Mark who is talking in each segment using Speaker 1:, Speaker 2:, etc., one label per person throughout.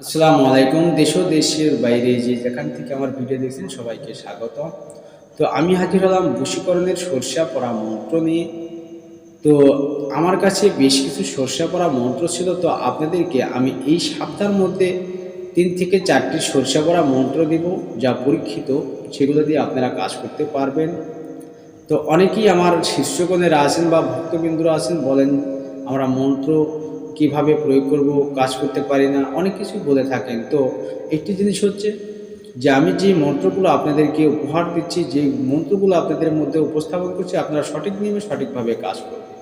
Speaker 1: আসসালামু আলাইকুম, দেশ দেশের বাইরে যে যেখান থেকে আমার ভিডিও দেখছেন সবাইকে স্বাগত। তো আমি হাজির হলাম বশীকরণের সরষা পড়া মন্ত্র নিয়ে। তো আমার কাছে বেশ কিছু সরষা পড়া মন্ত্র ছিল, তো আপনাদেরকে আমি এই সপ্তাহের মধ্যে তিন থেকে চারটি সরষা পড়া মন্ত্র দেব, যা পরীক্ষিত, সেগুলো দিয়ে আপনারা কাজ করতে পারবেন। তো অনেকেই আমার শিষ্যগণেরা আছেন বা ভক্তবিন্দুরা আছেন বলেন, আমরা মন্ত্র কীভাবে প্রয়োগ করব, কাজ করতে পারি না, অনেক কিছু বলে থাকেন। তো একটি জিনিস হচ্ছে যে আমি যে মন্ত্রগুলো আপনাদেরকে উপহার দিচ্ছি, যে মন্ত্রগুলো আপনাদের মধ্যে উপস্থাপন করছি, আপনারা সঠিক নিয়মে সঠিকভাবে কাজ করবেন।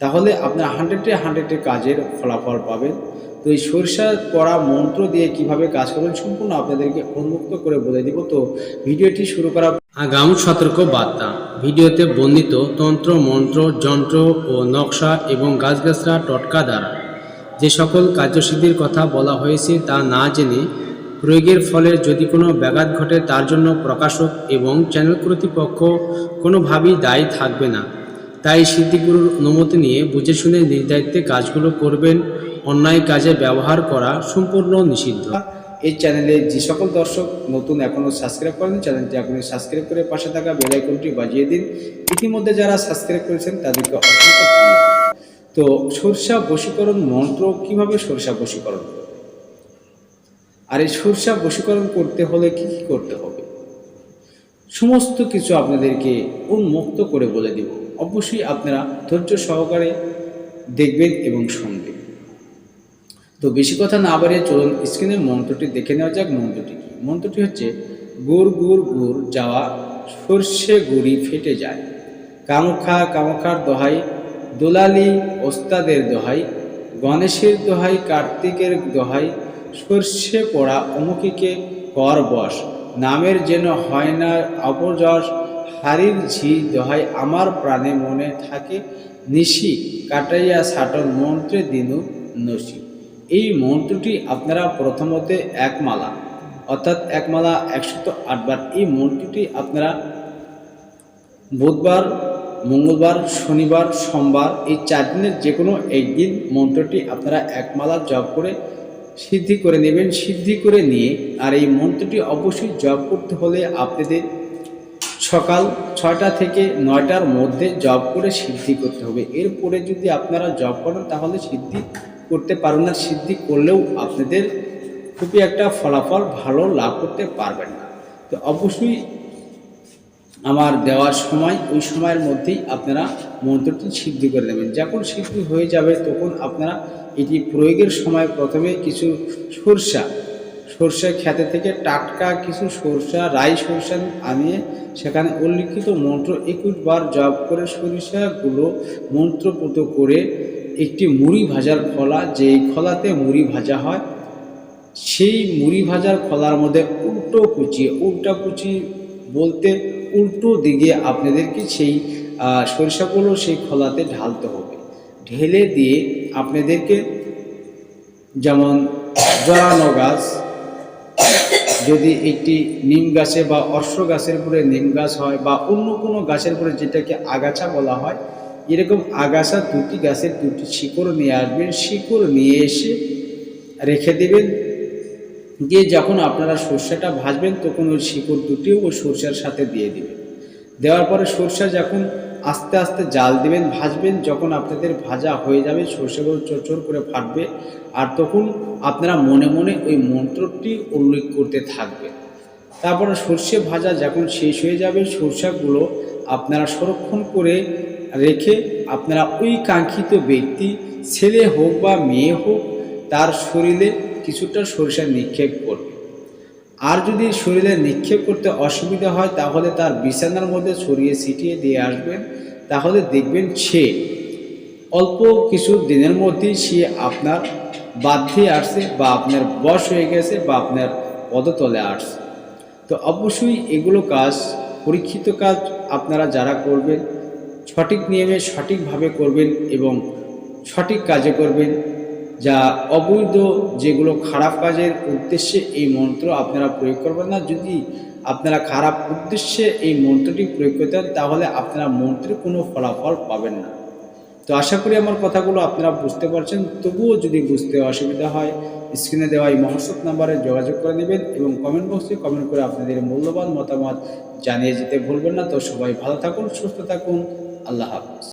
Speaker 1: তাহলে আপনারা হান্ড্রেডে হান্ড্রেডে কাজের ফলাফল পাবেন। তো এই সরিষা পড়া মন্ত্র দিয়ে কীভাবে কাজ করবেন সম্পূর্ণ আপনাদেরকে উন্মুক্ত করে বলে দিব। তো ভিডিওটি শুরু করা আগাম সতর্ক বার্তা। ভিডিওতে বর্ণিত তন্ত্র, মন্ত্র, যন্ত্র ও নকশা এবং গাছগাছরা টটকা দ্বারা যে সকল কার্যসিদ্ধির কথা বলা হয়েছে তা না জেনে প্রয়োগের ফলে যদি কোনো ব্যাঘাত ঘটে তার জন্য প্রকাশক এবং চ্যানেল কর্তৃপক্ষ কোনোভাবেই দায়ী থাকবে না। তাই সিদ্ধিগুরুর অনুমতি নিয়ে বুঝে শুনে দায়িত্বে কাজগুলো করবেন। অন্যায় কাজে ব্যবহার করা সম্পূর্ণ নিষিদ্ধ। এই চ্যানেলে যে সকল দর্শক নতুন এখনও সাবস্ক্রাইব করেন চ্যানেলটি আপনি সাবস্ক্রাইব করে পাশে থাকা বেল আইকনটি বাজিয়ে দিন। ইতিমধ্যে যারা সাবস্ক্রাইব করেছেন, তাদেরকে অসংখ্য তো সরষা বশীকরণ মন্ত্র কীভাবে সরষা বশীকরণ করবে? আর এই সরষা বশীকরণ করতে হলে কি কি করতে হবে? সমস্ত কিছু আপনাদেরকে উন্মুক্ত করে বলে দিব। অবশ্যই আপনারা ধৈর্য সহকারে দেখবেন এবং শুনবেন। তো বেশি কথা না বাড়িয়ে চলুন স্ক্রিনে মন্ত্রটি দেখে নেওয়া যাক মন্ত্রটি মন্ত্রটি হচ্ছে, গুড় গুড় গুড় যাওয়া, সর্ষে গুড়ি ফেটে যায়। কামখা কামখার দোহাই, দোলালি ওস্তাদের দোহাই, গণেশের দোহাই, কার্তিকের দোহাই, সর্ষে পড়া অমুকিকে কর বস নামের যেন হয় না অপযশ হারির ঝি দোহাই আমার প্রাণে মনে থাকে, নিশি কাটাইয়া সাটন মন্ত্রে দিনু নসি এই মন্ত্রটি আপনারা প্রথমতে এক মালা, অর্থাৎ এক মালা একশত আটবার এই মন্ত্রটি আপনারা বুধবার, মঙ্গলবার, শনিবার, সোমবার, এই চার দিনের যে কোনো একদিন মন্ত্রটি আপনারা এক মালা জপ করে সিদ্ধি করে নেবেন। সিদ্ধি করে নিয়ে আর এই মন্ত্রটি অবশ্যই জপ করতে হলে আপনাদের সকাল ছয়টা থেকে নয়টার মধ্যে জব করে সিদ্ধি করতে হবে। এরপরে যদি আপনারা জব করেন তাহলে সিদ্ধি করতে পারবেন না, সিদ্ধি করলেও আপনাদের খুবই একটা ফলাফল ভালো লাভ করতে পারবেন না। তো অবশ্যই আমার দেওয়ার সময়, ওই সময়ের মধ্যেই আপনারা মন্ত্রটি সিদ্ধি করে নেবেন। যখন সিদ্ধি হয়ে যাবে, তখন আপনারা এটি প্রয়োগের সময় প্রথমে কিছু সরষা সরষে খেতে থেকে টাটকা কিছু সরষা, রাই সরষা আনিয়ে সেখানে উল্লিখিত মন্ত্র একুশ বার জপ করে সরিষাগুলো মন্ত্রপুত করে একটি মুড়ি ভাজার খোলা, যেই খোলাতে মুড়ি ভাজা হয়, সেই মুড়ি ভাজার খোলার মধ্যে উল্টো কুচিয়ে উল্টা কুচি বলতে উল্টো দিকে আপনাদেরকে সেই সরিষাগুলো সেই খোলাতে ঢালতে হবে। ঢেলে দিয়ে আপনাদেরকে যেমন জড়ানো গাছ, যদি একটি নিম গাছে বা অর্শ গাছের উপরে নিম গাছ হয় বা অন্য কোনো গাছের উপরে যেটাকে আগাছা বলা হয় এরকম আগাছা দুটি গাছের দুটি শিকড় নিয়ে আসবেন, শিকড় নিয়ে এসে রেখে দেবেন। দিয়ে যখন আপনারা সর্ষেটা ভাজবেন, তখন ওই শিকড় দুটিও ওই সর্ষের সাথে দিয়ে দেবেন। দেওয়ার পরে সর্ষে যখন আস্তে আস্তে জাল দিবেন, ভাজবেন, যখন আপনাদের ভাজা হয়ে যাবে, সর্ষেগুলো চোর করে ফাটবে, আর তখন আপনারা মনে মনে ওই মন্ত্রটি উল্লেখ করতে থাকবেন। তারপরে সর্ষে ভাজা যখন শেষ হয়ে যাবে, সর্ষাগুলো আপনারা সংরক্ষণ করে রেখে আপনারা ওই কাঙ্ক্ষিত ব্যক্তি, ছেলে হোক বা মেয়ে হোক, তার শরীরে কিছুটা সরিষা নিক্ষেপ করবে। আর যদি শরীরে নিক্ষেপ করতে অসুবিধা হয়, তাহলে তার বিছানার মধ্যে ছড়িয়ে ছিটিয়ে দিয়ে আসবেন। তাহলে দেখবেন সে অল্প কিছু দিনের মধ্যেই সে আপনার বাধ্যে আসছে বা আপনার বশ হয়ে গেছে বা আপনার পদতলে আসছে। তো অবশ্যই এগুলো কাজ, পরীক্ষিত কাজ আপনারা যারা করবেন সঠিক নিয়মে সঠিকভাবে করবেন এবং সঠিক কাজে করবেন, যা অবৈধ যেগুলো খারাপ কাজের উদ্দেশ্যে এই মন্ত্র আপনারা প্রয়োগ করবেন না। যদি আপনারা খারাপ উদ্দেশ্যে এই মন্ত্রটি প্রয়োগ করতেন তাহলে আপনারা মন্ত্রে কোনো ফলাফল পাবেন না। তো আশা করি আমার কথাগুলো আপনারা বুঝতে পারছেন। তবুও যদি বুঝতে অসুবিধা হয়, স্ক্রিনে দেওয়া এই মহসত নাম্বারে যোগাযোগ করে নেবেন এবং কমেন্ট বক্সে কমেন্ট করে আপনাদের মূল্যবান মতামত জানিয়ে যেতে ভুলবেন না। তো সবাই ভালো থাকুন, সুস্থ থাকুন। আল্লাহ হাফিজ।